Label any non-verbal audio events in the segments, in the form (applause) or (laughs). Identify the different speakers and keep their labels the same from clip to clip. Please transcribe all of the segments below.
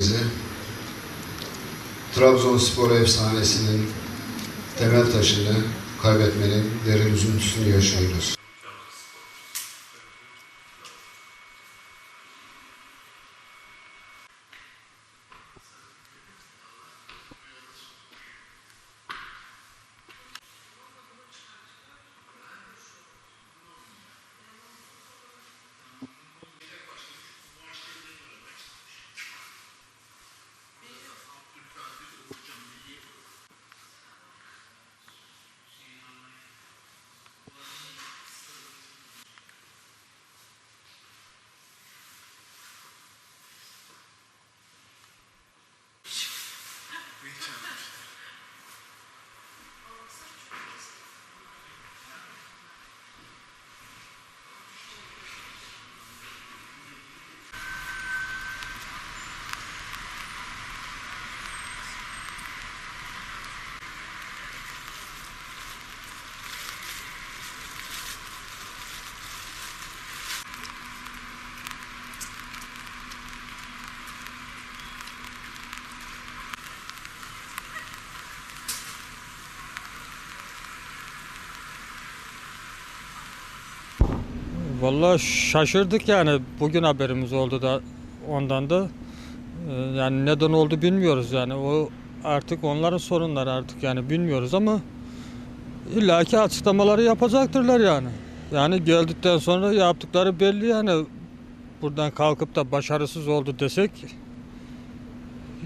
Speaker 1: bize Trabzonspor efsanesinin temel taşını kaybetmenin derin üzüntüsünü yaşıyoruz.
Speaker 2: Vallahi şaşırdık yani bugün haberimiz oldu da ondan da Ee, yani neden oldu bilmiyoruz yani o artık onların sorunları artık yani bilmiyoruz ama illaki açıklamaları yapacaktırlar yani. Yani geldikten sonra yaptıkları belli yani buradan kalkıp da başarısız oldu desek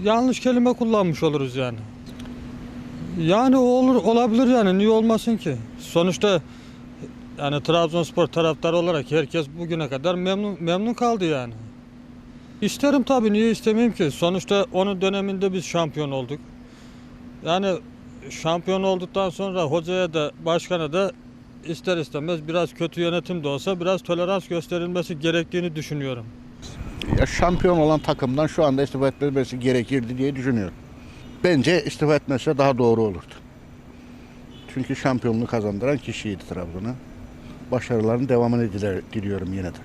Speaker 2: yanlış kelime kullanmış oluruz yani. Yani olur olabilir yani niye olmasın ki? Sonuçta yani Trabzonspor taraftarı olarak herkes bugüne kadar memnun memnun kaldı yani. İsterim tabii niye istemeyeyim ki? Sonuçta onun döneminde biz şampiyon olduk. Yani şampiyon olduktan sonra hocaya da başkana da ister istemez biraz kötü yönetim de olsa biraz tolerans gösterilmesi gerektiğini düşünüyorum.
Speaker 3: Ya şampiyon olan takımdan şu anda istifa etmesi gerekirdi diye düşünüyorum. Bence istifa etmese daha doğru olurdu. Çünkü şampiyonluğu kazandıran kişiydi Trabzon'a. Başarıların devamını diler, diliyorum yine de.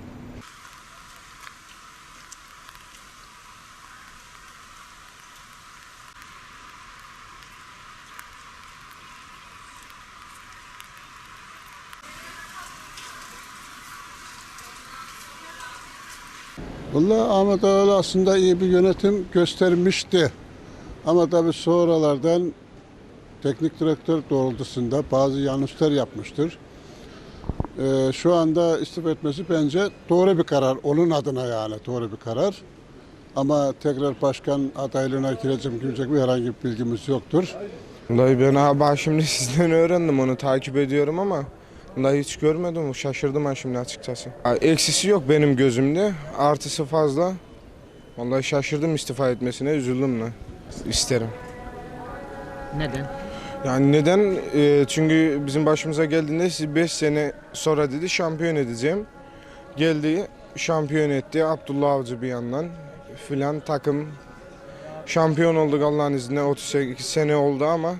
Speaker 4: Vallahi Ahmet Ağalı aslında iyi bir yönetim göstermişti. Ama tabii sonralardan teknik direktör doğrultusunda bazı yanlışlar yapmıştır. Ee, şu anda istifa etmesi bence doğru bir karar. Onun adına yani doğru bir karar. Ama tekrar başkan adaylığına gireceğim girecek bir herhangi bir bilgimiz yoktur.
Speaker 5: Vallahi ben abi şimdi (laughs) sizden öğrendim onu takip ediyorum ama Vallahi hiç görmedim. Şaşırdım ben şimdi açıkçası. Eksisi yok benim gözümde. Artısı fazla. Vallahi şaşırdım istifa etmesine. Üzüldüm lan. İsterim.
Speaker 6: Neden?
Speaker 5: Yani neden? Ee, çünkü bizim başımıza geldiğinde siz 5 sene sonra dedi şampiyon edeceğim. Geldi şampiyon etti. Abdullah Avcı bir yandan filan takım şampiyon olduk Allah'ın izniyle 38 sene oldu ama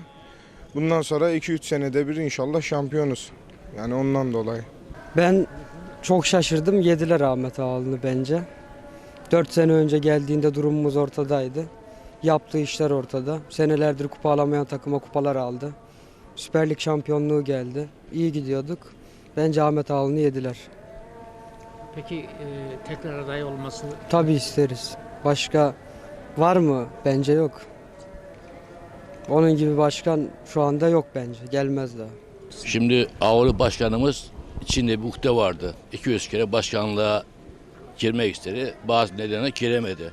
Speaker 5: bundan sonra 2-3 senede bir inşallah şampiyonuz. Yani ondan dolayı.
Speaker 7: Ben çok şaşırdım. Yediler Ahmet Ağalı'nı bence. 4 sene önce geldiğinde durumumuz ortadaydı. Yaptığı işler ortada. Senelerdir kupa alamayan takıma kupalar aldı. Süper Lig şampiyonluğu geldi. İyi gidiyorduk. Bence Ahmet Ağalı'nı yediler.
Speaker 6: Peki e, tekrar aday olması
Speaker 7: Tabii isteriz. Başka var mı? Bence yok. Onun gibi başkan şu anda yok bence. Gelmez daha.
Speaker 8: Şimdi Avrupa Başkanımız içinde bir ukde vardı. 200 kere başkanlığa girmek istedi. Bazı nedenle giremedi.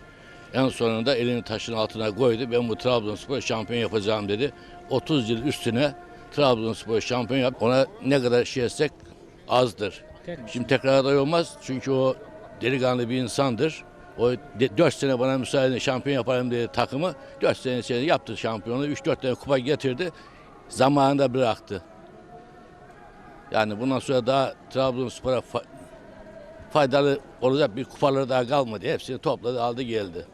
Speaker 8: En sonunda elini taşın altına koydu. Ben bu Trabzonspor şampiyon yapacağım dedi. 30 yıl üstüne Trabzonspor şampiyon yap. Ona ne kadar şey etsek azdır. Şimdi tekrar aday olmaz çünkü o delikanlı bir insandır. O 4 sene bana müsaade şampiyon yaparım diye takımı 4 sene içinde yaptı şampiyonu. 3-4 tane kupa getirdi. Zamanında bıraktı. Yani bundan sonra daha Trabzonspor'a fa- faydalı olacak bir kupaları daha kalmadı. Hepsini topladı aldı geldi.